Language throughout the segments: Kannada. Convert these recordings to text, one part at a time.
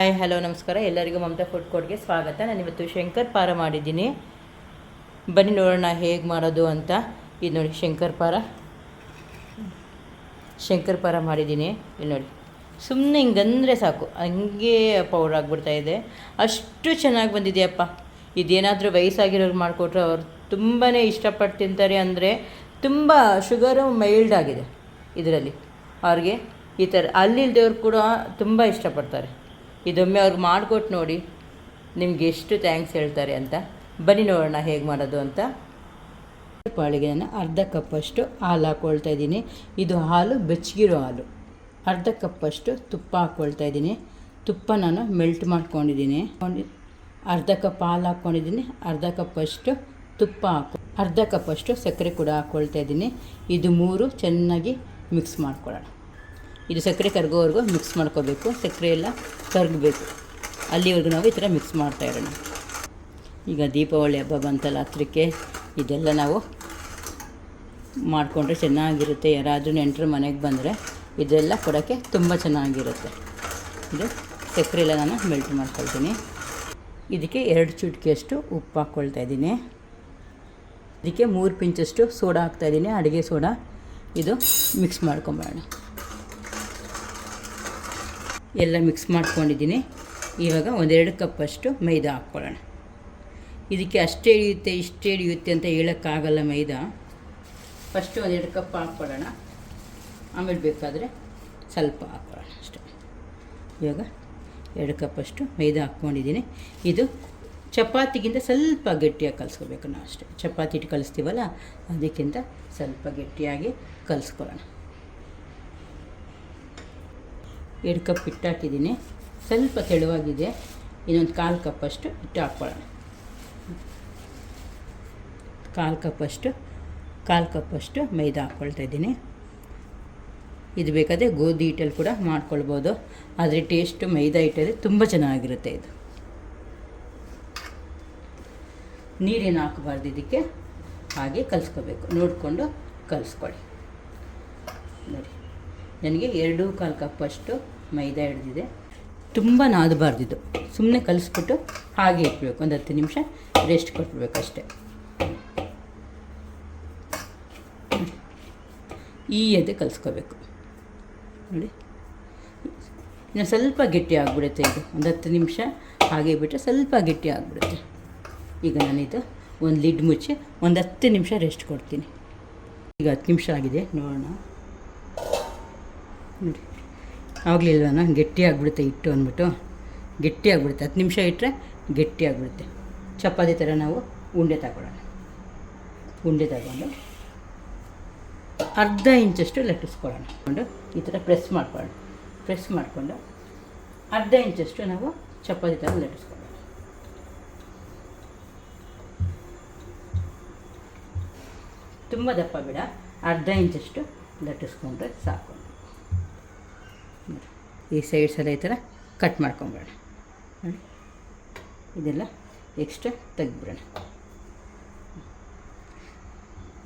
ಹಾಯ್ ಹಲೋ ನಮಸ್ಕಾರ. ಎಲ್ಲರಿಗೂ ಮಮತಾ ಫುಡ್ ಕೋರ್ಟ್ಗೆ ಸ್ವಾಗತ. ನಾನು ಇವತ್ತು ಶಂಕರ್ ಪಾರ ಮಾಡಿದ್ದೀನಿ. ಬನ್ನಿ ನೋಡೋಣ ಹೇಗೆ ಮಾಡೋದು ಅಂತ. ಇದು ನೋಡಿ, ಶಂಕರ್ ಪಾರ. ಶಂಕರ್ ಪಾರ ಮಾಡಿದ್ದೀನಿ. ಇಲ್ಲಿ ನೋಡಿ. ಸುಮ್ಮನೆ ಹಿಂಗಂದರೆ ಸಾಕು. ಹಂಗೆ ಪೌಡರ್ ಆಗಿಬಿಡ್ತಾ ಇದೆ. ಅಷ್ಟು ಚೆನ್ನಾಗಿ ಬಂದಿದೆಯಪ್ಪ. ಇದೇನಾದರೂ ವಯಸ್ಸಾಗಿರೋರು ಮಾಡಿಕೊಟ್ರೆ ಅವ್ರು ತುಂಬಾ ಇಷ್ಟಪಟ್ಟು ತಿಂತಾರೆ ಅಂದರೆ ತುಂಬ ಶುಗರು ಮೈಲ್ಡ್ ಆಗಿದೆ ಇದರಲ್ಲಿ. ಅವ್ರಿಗೆ ಈ ಥರ ಅಲ್ಲಿಲ್ದವ್ರು ಕೂಡ ತುಂಬ ಇಷ್ಟಪಡ್ತಾರೆ. ಇದೊಮ್ಮೆ ಅವ್ರಿಗೆ ಮಾಡಿಕೊಟ್ಟು ನೋಡಿ, ನಿಮ್ಗೆ ಎಷ್ಟು ಥ್ಯಾಂಕ್ಸ್ ಹೇಳ್ತಾರೆ ಅಂತ. ಬನ್ನಿ ನೋಡೋಣ ಹೇಗೆ ಮಾಡೋದು ಅಂತ. ಪಾಳಿಗೆ ನಾನು ಅರ್ಧ ಕಪ್ಪಷ್ಟು ಹಾಲು ಹಾಕ್ಕೊಳ್ತಾ ಇದ್ದೀನಿ. ಇದು ಹಾಲು, ಬೆಚ್ಚಗಿರೋ ಹಾಲು. ಅರ್ಧ ಕಪ್ಪಷ್ಟು ತುಪ್ಪ ಹಾಕ್ಕೊಳ್ತಾ ಇದ್ದೀನಿ. ತುಪ್ಪ ನಾನು ಮೆಲ್ಟ್ ಮಾಡ್ಕೊಂಡಿದ್ದೀನಿ. ಅರ್ಧ ಕಪ್ ಹಾಲು ಹಾಕ್ಕೊಂಡಿದ್ದೀನಿ ಅರ್ಧ ಕಪ್ಪಷ್ಟು ತುಪ್ಪ ಹಾಕೊ ಅರ್ಧ ಕಪ್ಪಷ್ಟು ಸಕ್ಕರೆ ಕೂಡ ಹಾಕ್ಕೊಳ್ತಾ ಇದ್ದೀನಿ. ಇದು ಮೂರು ಚೆನ್ನಾಗಿ ಮಿಕ್ಸ್ ಮಾಡ್ಕೊಳ್ಳೋಣ. ಇದು ಸಕ್ಕರೆ ಕರಗೋವರೆಗೂ ಮಿಕ್ಸ್ ಮಾಡ್ಕೋಬೇಕು. ಸಕ್ಕರೆ ಎಲ್ಲ ಕರಗಬೇಕು. ಅಲ್ಲಿವರೆಗೂ ನಾವು ಈ ಥರ ಮಿಕ್ಸ್ ಮಾಡ್ತಾ ಇರೋಣ. ಈಗ ದೀಪಾವಳಿ ಹಬ್ಬ ಬಂತಲ್ಲ, ಹತ್ರಕ್ಕೆ ಇದೆಲ್ಲ ನಾವು ಮಾಡಿಕೊಂಡ್ರೆ ಚೆನ್ನಾಗಿರುತ್ತೆ. ಯಾರಾದರೂ ನೆಂಟರು ಮನೆಗೆ ಬಂದರೆ ಇದೆಲ್ಲ ಕೊಡೋಕ್ಕೆ ತುಂಬ ಚೆನ್ನಾಗಿರುತ್ತೆ. ಇದು ಸಕ್ಕರೆ ಎಲ್ಲ ನಾನು ಮೆಲ್ಟ್ ಮಾಡ್ಕೊಳ್ತೀನಿ. ಇದಕ್ಕೆ ಎರಡು ಚುಟ್ಕಿಯಷ್ಟು ಉಪ್ಪು ಹಾಕ್ಕೊಳ್ತಾ ಇದ್ದೀನಿ. ಇದಕ್ಕೆ ಮೂರು ಪಿಂಚಷ್ಟು ಸೋಡಾ ಹಾಕ್ತಾಯಿದ್ದೀನಿ ಅಡುಗೆ ಸೋಡಾ ಇದು ಮಿಕ್ಸ್ ಮಾಡ್ಕೊಂಬರೋಣ. ಎಲ್ಲ ಮಿಕ್ಸ್ ಮಾಡ್ಕೊಂಡಿದ್ದೀನಿ. ಇವಾಗ ಒಂದೆರಡು ಕಪ್ಪಷ್ಟು ಮೈದಾ ಹಾಕ್ಕೊಳ್ಳೋಣ. ಇದಕ್ಕೆ ಅಷ್ಟೇ ಹಿಡಿಯುತ್ತೆ, ಇಷ್ಟೇ ಹಿಡಿಯುತ್ತೆ ಅಂತ ಹೇಳೋಕ್ಕಾಗಲ್ಲ ಮೈದಾ. ಫಸ್ಟು ಒಂದೆರಡು ಕಪ್ ಹಾಕ್ಕೊಳ್ಳೋಣ. ಆಮೇಲೆ ಬೇಕಾದರೆ ಸ್ವಲ್ಪ ಹಾಕ್ಕೊಳ್ಳೋಣ ಅಷ್ಟೆ. ಇವಾಗ ಎರಡು ಕಪ್ಪಷ್ಟು ಮೈದಾ ಹಾಕ್ಕೊಂಡಿದ್ದೀನಿ. ಇದು ಚಪಾತಿಗಿಂತ ಸ್ವಲ್ಪ ಗಟ್ಟಿಯಾಗಿ ಕಲಿಸ್ಕೋಬೇಕು ನಾವು ಅಷ್ಟೇ ಚಪಾತಿ ಹಿಟ್ಟು ಕಲಿಸ್ತೀವಲ್ಲ, ಅದಕ್ಕಿಂತ ಸ್ವಲ್ಪ ಗಟ್ಟಿಯಾಗಿ ಕಲಿಸ್ಕೊಳ್ಳೋಣ. ಎರಡು ಕಪ್ ಹಿಟ್ಟು ಹಾಕಿದ್ದೀನಿ ಸ್ವಲ್ಪ ತೆಳುವಾಗಿದೆ. ಇನ್ನೊಂದು ಕಾಲು ಕಪ್ಪಷ್ಟು ಹಿಟ್ಟು ಹಾಕ್ಕೊಳ್ಳೋಣ ಕಾಲು ಕಪ್ಪಷ್ಟು ಕಾಲು ಕಪ್ಪಷ್ಟು ಮೈದಾ ಹಾಕ್ಕೊಳ್ತಾ ಇದ್ದೀನಿ. ಇದು ಬೇಕಾದರೆ ಗೋಧಿ ಹಿಟ್ಟಲ್ಲಿ ಕೂಡ ಮಾಡ್ಕೊಳ್ಬೋದು. ಆದರೆ ಟೇಸ್ಟು ಮೈದಾ ಹಿಟ್ಟಲ್ಲಿ ತುಂಬ ಚೆನ್ನಾಗಿರುತ್ತೆ ಇದು. ನೀರೇನು ಹಾಕಬಾರ್ದು ಇದಕ್ಕೆ? ಹಾಗೆ ಕಲಿಸ್ಕೋಬೇಕು. ನೋಡಿಕೊಂಡು ಕಲಿಸ್ಕೊಳ್ಳಿ. ನೋಡಿ. ನನಗೆ ಎರಡೂ ಕಾಲು ಕಪ್ಪಷ್ಟು ಮೈದಾ ಹಿಡಿದಿದೆ. ತುಂಬ ನಾದಬಾರ್ದಿದ್ದು ಸುಮ್ಮನೆ ಕಲಿಸ್ಬಿಟ್ಟು ಹಾಗೆ ಇಟ್ಬೇಕು. ಒಂದು ಹತ್ತು ನಿಮಿಷ ರೆಸ್ಟ್ ಕೊಟ್ಬೇಕಷ್ಟೆ ಈ ಅದೇ ಕಲಿಸ್ಕೋಬೇಕು. ನೋಡಿ. ಇನ್ನು ಸ್ವಲ್ಪ ಗಟ್ಟಿ ಆಗಿಬಿಡುತ್ತೆ ಇದು. ಒಂದು ಹತ್ತು ನಿಮಿಷ ಹಾಗೆ ಬಿಟ್ಟರೆ ಸ್ವಲ್ಪ ಗಟ್ಟಿ ಆಗಿಬಿಡುತ್ತೆ. ಈಗ ನಾನಿದು ಒಂದು ಲಿಡ್ ಮುಚ್ಚಿ ಒಂದು ಹತ್ತು ನಿಮಿಷ ರೆಸ್ಟ್ ಕೊಡ್ತೀನಿ. ಈಗ ಹತ್ತು ನಿಮಿಷ ಆಗಿದೆ. ನೋಡೋಣ. ನೋಡಿ ಆಗಲಿಲ್ವನ? ಗಟ್ಟಿ ಆಗಿಬಿಡುತ್ತೆ ಹಿಟ್ಟು ಅಂದ್ಬಿಟ್ಟು. ಗಟ್ಟಿ ಆಗಿಬಿಡುತ್ತೆ. ಹತ್ತು ನಿಮಿಷ ಇಟ್ಟರೆ ಗಟ್ಟಿ ಆಗಿಬಿಡುತ್ತೆ. ಚಪಾತಿ ಥರ ನಾವು ಉಂಡೆ ತಗೊಳ್ಳೋಣ. ಉಂಡೆ ತಗೊಂಡು ಅರ್ಧ ಇಂಚಷ್ಟು ಲಟ್ಟಿಸ್ಕೊಳ್ಳೋಣ ಕೊಂಡು ಈ ಥರ ಪ್ರೆಸ್ ಮಾಡ್ಕೊಳ್ಳೋಣ. ಪ್ರೆಸ್ ಮಾಡಿಕೊಂಡು ಅರ್ಧ ಇಂಚಷ್ಟು ನಾವು ಚಪಾತಿ ಥರ ಲಟ್ಟಿಸ್ಕೊಳ್ಳೋಣ ತುಂಬ ದಪ್ಪ ಬೇಡ. ಅರ್ಧ ಇಂಚಷ್ಟು ಲಟ್ಟಿಸ್ಕೊಂಡ್ರೆ ಸಾಕು. ಈ ಸೈಡ್ಸ್ ಎಲ್ಲ ಈ ಥರ ಕಟ್ ಮಾಡ್ಕೊಂಬೇಡ ನೋಡಿ. ಇದೆಲ್ಲ ಎಕ್ಸ್ಟ್ರಾ ತೆಗ್ದುಬಿಡೋಣ.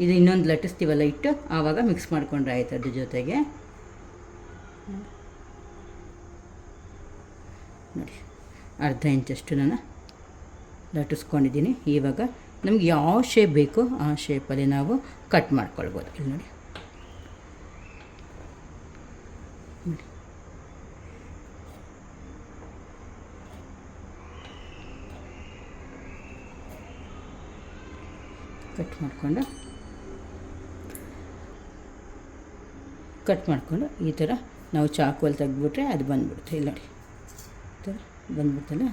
ಇದು ಇನ್ನೊಂದು ಲಟ್ಟಿಸ್ತೀವಲ್ಲ ಇಟ್ಟು ಆವಾಗ ಮಿಕ್ಸ್ ಮಾಡ್ಕೊಂಡ್ರೆ ಆಯ್ತು ಅದ್ರ ಜೊತೆಗೆ. ನೋಡಿ. ಅರ್ಧ ಇಂಚಷ್ಟು ನಾನು ಲಟ್ಟಿಸ್ಕೊಂಡಿದ್ದೀನಿ. ಇವಾಗ ನಮ್ಗೆ ಯಾವ ಶೇಪ್ ಬೇಕೋ ಆ ಶೇಪಲ್ಲಿ ನಾವು ಕಟ್ ಮಾಡ್ಕೊಳ್ಬೋದು. ಇಲ್ಲಿ ನೋಡಿ. ಕಟ್ ಮಾಡಿಕೊಂಡು ಕಟ್ ಮಾಡಿಕೊಂಡು ಈ ಥರ ನಾವು ಚಾಕುವಲ್ಲಿ ತೆಗೆದ್ಬಿಟ್ರೆ ಅದು ಬಂದುಬಿಡುತ್ತೆ. ಇಲ್ಲ ಥರ ಬಂದ್ಬಿಡ್ತಲ್ಲ?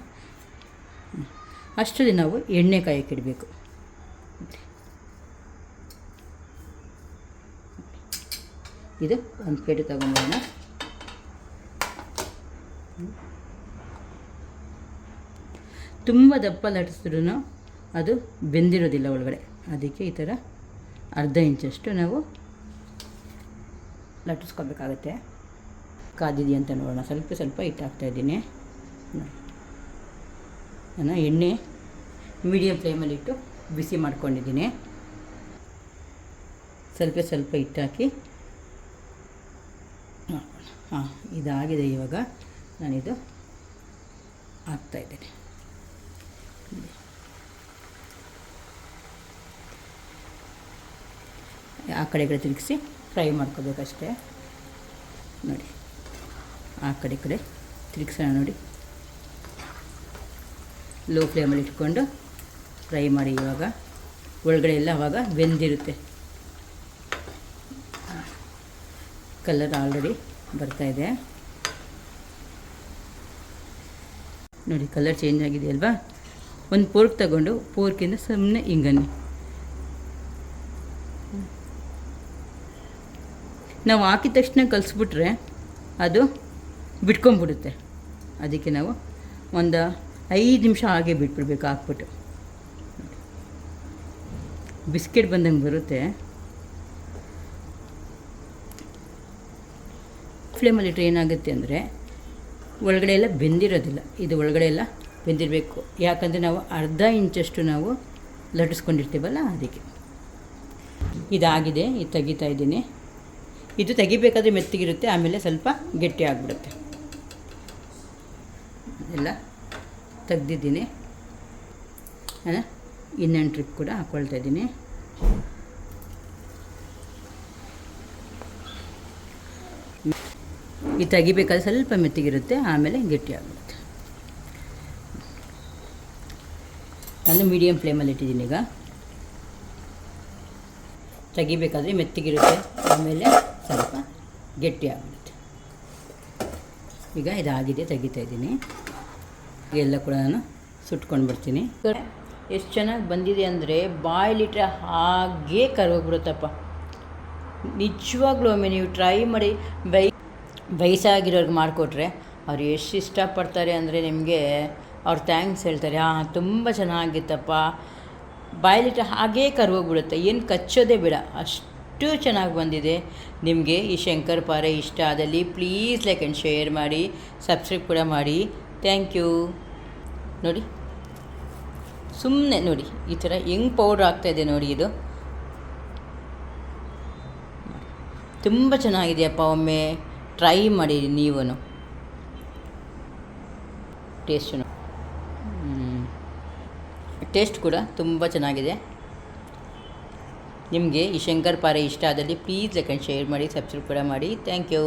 ಅಷ್ಟರಲ್ಲಿ ನಾವು ಎಣ್ಣೆ ಕಿಡಬೇಕು ಇದು ಒಂದು ಪ್ಲೇಟ್ ತಗೊಂಬೋಣ ತುಂಬ ದಪ್ಪ ಲಟ್ಟಿಸಿದ್ರೂ ಅದು ಬೆಂದಿರೋದಿಲ್ಲ ಒಳಗಡೆ. ಅದಕ್ಕೆ ಈ ಥರ ಅರ್ಧ ಇಂಚಷ್ಟು ನಾವು ಲಟ್ಟಿಸ್ಕೋಬೇಕಾಗತ್ತೆ ಕಾದಿದೆಯಾ ಅಂತ ನೋಡೋಣ. ಸ್ವಲ್ಪ ಸ್ವಲ್ಪ ಹಿಟ್ಟು ಹಾಕ್ತಾಯಿದ್ದೀನಿ ನಾನು ಎಣ್ಣೆ ಮೀಡಿಯಮ್ ಫ್ಲೇಮಲ್ಲಿಟ್ಟು ಬಿಸಿ ಮಾಡ್ಕೊಂಡಿದ್ದೀನಿ. ಸ್ವಲ್ಪ ಸ್ವಲ್ಪ ಇಟ್ಟಾಕಿ ಹಾಂ, ಇದಾಗಿದೆ ಇವಾಗ. ನಾನಿದು ಹಾಕ್ತಾಯಿದ್ದೀನಿ ಆ ಕಡೆ ಈ ಕಡೆ ತಿರುಗಿಸಿ ಫ್ರೈ ಮಾಡ್ಕೋಬೇಕಷ್ಟೇ. ನೋಡಿ, ಆ ಕಡೆ ಕಡೆ ತಿರುಗಿಸೋಣ ನೋಡಿ. ಲೋ ಫ್ಲೇಮಲ್ಲಿ ಇಟ್ಕೊಂಡು ಫ್ರೈ ಮಾಡಿ ಇವಾಗ. ಒಳಗಡೆ ಎಲ್ಲ ಆವಾಗ ಬೆಂದಿರುತ್ತೆ. ಕಲರ್ ಆಲ್ರೆಡಿ ಬರ್ತಾಯಿದೆ ನೋಡಿ ಕಲರ್ ಚೇಂಜ್ ಆಗಿದೆ ಅಲ್ವಾ? ಒಂದು ಪೋರ್ಕ್ ತಗೊಂಡು ಪೋರ್ಕಿಂದ ಸುಮ್ಮನೆ ಹಿಂಗನ್ನಿ. ನಾವು ಹಾಕಿದ ತಕ್ಷಣ ಕಲಿಸ್ಬಿಟ್ರೆ ಅದು ಬಿಟ್ಕೊಂಬಿಡುತ್ತೆ. ಅದಕ್ಕೆ ನಾವು ಒಂದು ಐದು ನಿಮಿಷ ಹಾಗೆ ಬಿಟ್ಬಿಡ್ಬೇಕು, ಹಾಕ್ಬಿಟ್ಟು. ಬಿಸ್ಕೆಟ್ ಬಂದಂಗೆ ಬರುತ್ತೆ. ಫ್ಲೇಮಲ್ಲಿಟ್ರೆ ಏನಾಗುತ್ತೆ ಅಂದರೆ ಒಳಗಡೆ ಎಲ್ಲ ಬೆಂದಿರೋದಿಲ್ಲ. ಇದು ಒಳಗಡೆ ಎಲ್ಲ ಬೆಂದಿರಬೇಕು. ಯಾಕಂದರೆ ನಾವು ಅರ್ಧ ಇಂಚಷ್ಟು ನಾವು ಲಟ್ಟಿಸ್ಕೊಂಡಿರ್ತೀವಲ್ಲ, ಅದಕ್ಕೆ. ಇದಾಗಿದೆ ಇದು ತೆಗಿತಾ ಇದ್ದೀನಿ. ಇದು ತೆಗಿಬೇಕಾದ್ರೆ ಮೆತ್ತಗಿರುತ್ತೆ, ಆಮೇಲೆ ಸ್ವಲ್ಪ ಗಟ್ಟಿ ಆಗಿಬಿಡುತ್ತೆ. ಎಲ್ಲ ತೆಗ್ದಿದ್ದೀನಿ. ನಾನು ಇನ್ನೊಂದು ಟ್ರಿಪ್ ಕೂಡ ಹಾಕ್ಕೊಳ್ತಾ ಇದ್ದೀನಿ. ಇದು ತೆಗಿಬೇಕಾದ್ರೆ ಸ್ವಲ್ಪ ಮೆತ್ತಗಿರುತ್ತೆ, ಆಮೇಲೆ ಗಟ್ಟಿ ಆಗಿಬಿಡುತ್ತೆ. ನಾನು ಮೀಡಿಯಮ್ ಫ್ಲೇಮಲ್ಲಿ ಇಟ್ಟಿದ್ದೀನಿ ಈಗ. ತೆಗಿಬೇಕಾದ್ರೆ ಮೆತ್ತಗಿರುತ್ತೆ, ಆಮೇಲೆ ಸ್ವಲ್ಪ ಗಟ್ಟಿ ಆಗಿಬಿಡುತ್ತೆ. ಈಗ ಇದಾಗಿದೆ, ತೆಗಿತಾ ಇದ್ದೀನಿ. ಎಲ್ಲ ಕೂಡ ನಾನು ಸುಟ್ಕೊಂಡು ಬಿಡ್ತೀನಿ. ಎಷ್ಟು ಚೆನ್ನಾಗಿ ಬಂದಿದೆ ಅಂದರೆ ಬಾಯ್ಲಿಟ್ರೆ ಹಾಗೇ ಕರ್ಗೋಗ್ಬಿಡುತ್ತಪ್ಪ. ನಿಜವಾಗ್ಲೂ ಒಮ್ಮೆ ನೀವು ಟ್ರೈ ಮಾಡಿ ಬೈ ವಯಸ್ಸಾಗಿರೋರ್ಗೆ ಮಾಡಿಕೊಟ್ರೆ ಅವ್ರು ಎಷ್ಟು ಇಷ್ಟಪಡ್ತಾರೆ ಅಂದರೆ ನಿಮಗೆ ಅವ್ರು ಥ್ಯಾಂಕ್ಸ್ ಹೇಳ್ತಾರೆ. ಹಾಂ, ತುಂಬ ಚೆನ್ನಾಗಿತ್ತಪ್ಪ. ಬಾಯ್ಲಿಟ್ರೆ ಹಾಗೇ ಕರ್ಗೋಗ್ಬಿಡುತ್ತೆ. ಏನು ಕಚ್ಚೋದೇ ಬೇಡ. ಅಷ್ಟು ಚೆನ್ನಾಗಿ ಬಂದಿದೆ. ನಿಮಗೆ ಈ ಶಂಕರ್ ಪಾರೆ ಇಷ್ಟ ಆದಲ್ಲಿ ಪ್ಲೀಸ್ ಲೈಕ್ ಆ್ಯಂಡ್ ಶೇರ್ ಮಾಡಿ, ಸಬ್ಸ್ಕ್ರೈಬ್ ಕೂಡ ಮಾಡಿ. Thank you. ನೋಡಿ ಸುಮ್ಮನೆ ನೋಡಿ, ಈ ಥರ ಹೆಂಗ್ ಪೌಡ್ರ್ ಆಗ್ತಾಯಿದೆ ನೋಡಿ ಇದು. ತುಂಬ ಚೆನ್ನಾಗಿದೆಯಪ್ಪ ಒಮ್ಮೆ ಟ್ರೈ ಮಾಡಿ ನೀವೂ ಟೇಸ್ಟು ಟೇಸ್ಟ್ ಕೂಡ ತುಂಬ ಚೆನ್ನಾಗಿದೆ. ನಿಮಗೆ ಈ ಶಂಕರ್ ಪಾರೆ ಇಷ್ಟ ಆದಲ್ಲಿ ಪ್ಲೀಸ್ ಲೈಕ್ ಆ್ಯಂಡ್ ಶೇರ್ ಮಾಡಿ ಸಬ್ಸ್ಕ್ರೈಬ್ ಕೂಡ ಮಾಡಿ. Thank you